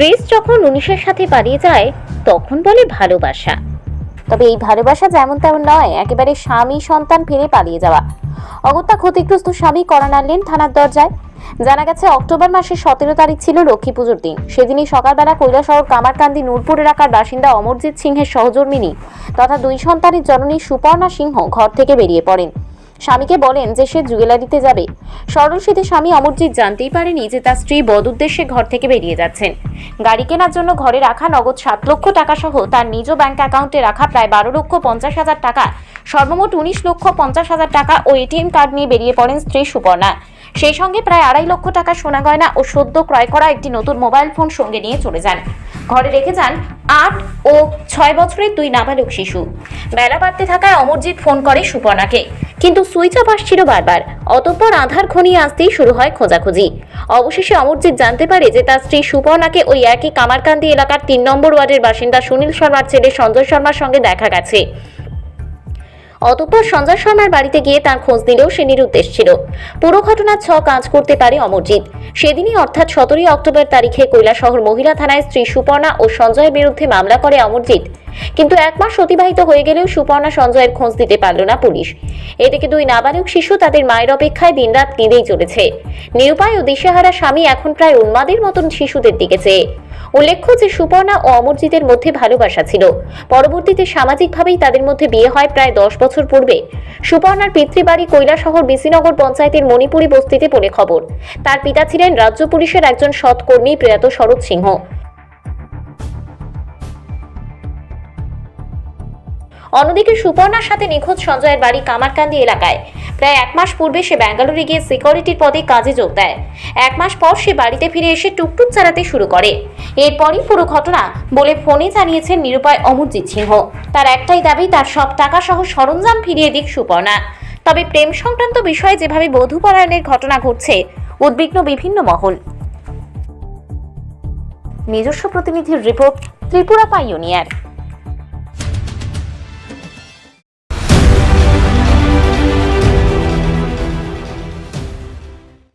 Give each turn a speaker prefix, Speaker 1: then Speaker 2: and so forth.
Speaker 1: ত্রিশ যখন উনিশের সাথে পালিয়ে যায়, তখন বলে ভালোবাসা। তবে এই ভালোবাসা যেমন তেমন নয়, একেবারে স্বামী সন্তান ফিরে পালিয়ে যাওয়া। অগত্যা ক্ষতিগ্রস্ত স্বামী করা নাড়লেন থানার দরজায়। জানা গেছে, অক্টোবর মাসের সতেরো তারিখ ছিল লক্ষ্মী পুজোর দিন। সেদিনই সকালবেলা কৈলাসহর, কামারকান্দি নূরপুর এলাকার বাসিন্দা অমরজিৎ সিংহের সহধর্মিনী তথা দুই সন্তানের জননী সুপর্ণা সিংহ ঘর থেকে বেরিয়ে পড়েন। স্বামীকে বলেন যে সে জুয়েলারিতে যাবে। সরল শীতে স্বামী অমরজিৎ জানতেই পারেনি যে তার স্ত্রী বদ উদ্দেশ্যে ঘর থেকে বেরিয়ে যাচ্ছেন। গাড়ি কেনার জন্য ঘরে রাখা নগদ সাত লক্ষ টাকা সহ তার নিজ ব্যাংক অ্যাকাউন্টে রাখা প্রায় বারো লক্ষ পঞ্চাশ হাজার টাকা, সর্বমোট উনিশ লক্ষ পঞ্চাশ হাজার টাকা ও এটিএম কার্ড নিয়ে বেরিয়ে পড়েন স্ত্রী সুপর্ণা। সেই সঙ্গে প্রায় আড়াই লক্ষ টাকা সোনা গয়না ও সদ্য ক্রয় করা একটি নতুন মোবাইল ফোন সঙ্গে নিয়ে চলে যান। ঘরে রেখে যান আট ও ছয় বছরের দুই নাবালক শিশু। বেলা বাড়তে থাকায় অমরজিৎ ফোন করে সুপর্ণাকে। কিন্তু সুইচ অফ আসছিল বারবার। অতঃপর আধার খনিয়ে আসতেই শুরু হয় খোঁজাখুঁজি। অবশেষে অমরজিৎ জানতে পারে যে তার স্ত্রী সুপর্ণাকে ওই একই কামারকান্দি এলাকার তিন নম্বর ওয়ার্ডের বাসিন্দা সুনীল শর্মার ছেলে সঞ্জয় শর্মার সঙ্গে দেখা গেছে। অতঃপর সঞ্জয় শর্মার বাড়িতে গিয়ে তার খোঁজ দিলেও সে নিরুদ্দেশ ছিল। পুরো ঘটনার ছ কাজ করতে পারে অমরজিৎ। সেদিনই অর্থাৎ সতেরোই অক্টোবর তারিখে কৈলাসহর মহিলা থানায় স্ত্রী সুপর্ণা ও সঞ্জয়ের বিরুদ্ধে মামলা করে অমরজিৎ। কিন্তু এক মাস অতিবাহিত হয়ে গেলেও সুপর্ণা সঞ্জয়ের খোঁজ দিতে পারল না পুলিশ। এদিকে দুই নাবালক শিশু তাদের মায়ের অপেক্ষায় দিনরাত কেঁদেই চলেছে। নিরুপায় ও দিশেহারা স্বামী এখন প্রায় উন্মাদের মতন শিশুদের দিকে চেয়ে। উল্লেখ্য যে সুপর্ণা ও অমরজিতের মধ্যে ভালোবাসা ছিল। পরবর্তীতে সামাজিকভাবেই তাদের মধ্যে বিয়ে হয় প্রায় দশ বছর পূর্বে। সুপর্ণার পিতৃবাড়ি কৈলাসহর বিসিনগর পঞ্চায়েতের মণিপুরী বস্তিতে পড়ে খবর। তার পিতা ছিলেন রাজ্য পুলিশের একজন সৎকর্মী প্রয়াত শরৎ সিংহ। অন্যদিকে সুপর্ণার সাথে নিখোঁজ সঞ্জয়ের বাড়ি কামারকান্দি এলাকায়। প্রায় এক মাস পূর্বে সে ব্যাঙ্গালোরে গিয়ে সিকিউরিটির পদে কাজে যোগ দেয়। এক মাস পর সে বাড়িতে ফিরে এসে টুকটুক চালাতে শুরু করে। এরপরই পুরো ঘটনা বলে ফোনে জানিয়েছেন নিরুপায় অমরজিৎ সিংহ। তার একটাই দাবি, তার সব টাকা সহ সরঞ্জাম ফিরিয়ে দিক সুপর্ণা। তবে প্রেম সংক্রান্ত বিষয়ে যেভাবে বধূ পরায়ণের ঘটনা ঘটছে, উদ্বিগ্ন বিভিন্ন মহল। নিজস্ব প্রতিনিধির রিপোর্ট ত্রিপুরা পাইওনিয়ার।